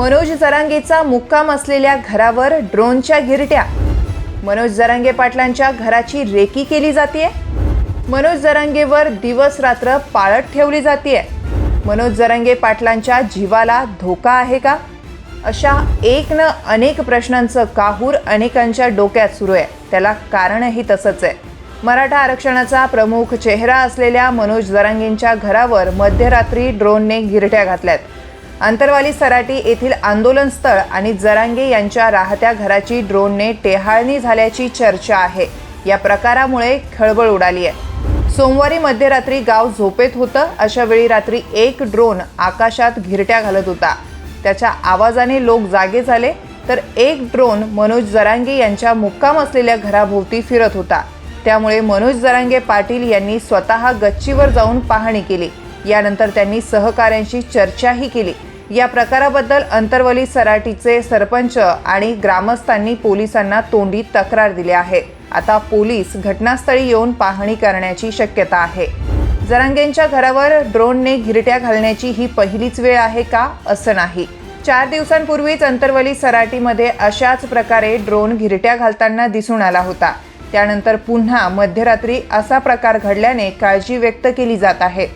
मनोज जरांगेचा मुक्काम असलेल्या घरावर ड्रोनच्या गिरट्या. मनोज जरांगे पाटलांच्या घराची रेकी केली जाते मनोज जरांगेवर दिवस रात्र पाळत ठेवली जाते मनोज जरांगे पाटलांच्या जीवाला धोका आहे का? अशा एक न अनेक प्रश्नांचं काहूर अनेकांच्या डोक्यात सुरू आहे. त्याला कारणही तसंच आहे. मराठा आरक्षणाचा प्रमुख चेहरा असलेल्या मनोज जरांगेंच्या घरावर मध्यरात्री ड्रोनने गिरट्या घातल्यात. अंतरवाली सराटी येथील आंदोलन स्थळ आणि जरांगे यांच्या राहत्या घराची ड्रोनने टेहाळणी झाल्याची चर्चा आहे. या प्रकारामुळे खळबळ उडाली आहे. सोमवारी मध्यरात्री गाव झोपेत होतं. अशा वेळी रात्री एक ड्रोन आकाशात घिरट्या घालत होता. त्याच्या आवाजाने लोक जागे झाले तर एक ड्रोन मनोज जरांगे यांच्या मुक्काम असलेल्या घराभोवती फिरत होता. त्यामुळे मनोज जरांगे पाटील यांनी स्वतः गच्चीवर जाऊन पाहणी केली. यानंतर त्यांनी सहकाऱ्यांशी चर्चाही केली. या प्रकाराबद्दल अंतरवली सराटीचे सरपंच आणि ग्रामस्थांनी पोलिसांना तोंडी तक्रार दिली आहे. आता पोलीस घटनास्थळी येऊन पाहणी करण्याची शक्यता आहे. जरांगेंच्या घरावर ड्रोनने घिरट्या घालण्याची ही पहिलीच वेळ आहे का असं नाही. चार दिवसांपूर्वीच अंतरवली सराटीमध्ये अशाच प्रकारे ड्रोन घिरट्या घालताना दिसून आला होता. त्यानंतर पुन्हा मध्यरात्री असा प्रकार घडल्याने काळजी व्यक्त केली जात आहे.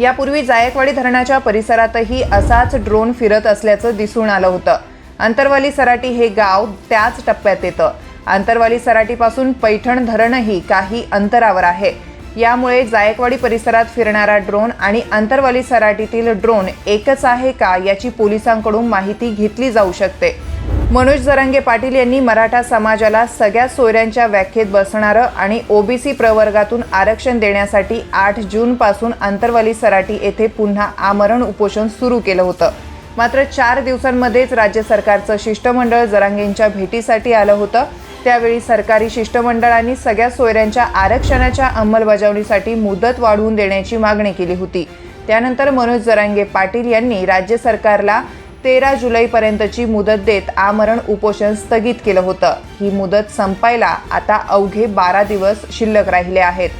यापूर्वी जायकवाडी धरणाच्या परिसरातही असाच ड्रोन फिरत असल्याचं दिसून आलं होतं. अंतरवाली सराटी हे गाव त्याच टप्प्यात येतं. अंतरवाली सराटीपासून पैठण धरणही काही अंतरावर आहे. यामुळे जायकवाडी परिसरात फिरणारा ड्रोन आणि अंतरवाली सराटीतील ड्रोन एकच आहे का याची पोलिसांकडून माहिती घेतली जाऊ शकते. मनोज जरांगे पाटील यांनी मराठा समाजाला सगळ्या सोयऱ्यांच्या व्याख्येत बसणारं आणि ओबीसी प्रवर्गातून आरक्षण देण्यासाठी आठ जूनपासून अंतरवाली सराटी येथे पुन्हा आमरण उपोषण सुरू केलं होतं. मात्र चार दिवसांमध्येच राज्य सरकारचं शिष्टमंडळ जरांगेंच्या भेटीसाठी आलं होतं. त्यावेळी सरकारी शिष्टमंडळांनी सगळ्या सोयऱ्यांच्या आरक्षणाच्या अंमलबजावणीसाठी मुदत वाढवून देण्याची मागणी केली होती. त्यानंतर मनोज जरांगे पाटील यांनी राज्य सरकारला तेरा जुलैपर्यंतची मुदत देत आमरण उपोषण स्थगित केलं होतं. ही मुदत संपायला आता अवघे बारा दिवस शिल्लक राहिले आहेत.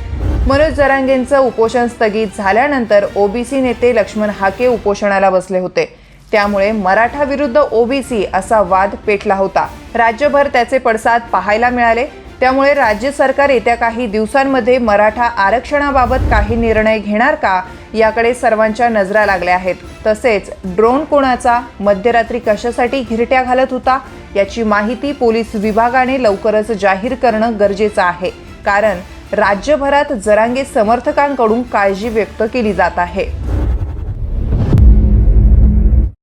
मनोज जरांगेंचं उपोषण स्थगित झाल्यानंतर ओबीसी नेते लक्ष्मण हाके उपोषणाला बसले होते. त्यामुळे मराठा विरुद्ध ओबीसी असा वाद पेटला होता. राज्यभर त्याचे पडसाद पाहायला मिळाले. त्यामुळे राज्य सरकार येत्या काही दिवसांमध्ये मराठा आरक्षणाबाबत काही निर्णय घेणार का याकडे सर्वांच्या नजरा लागल्या आहेत. तसेच ड्रोन कोणाचा मध्यरात्री कशासाठी घिरट्या घालत होता याची माहिती पोलीस विभागाने लवकरच जाहीर करणं गरजेचं आहे. कारण राज्यभरात जरांगे समर्थकांकडून काळजी व्यक्त केली जात आहे.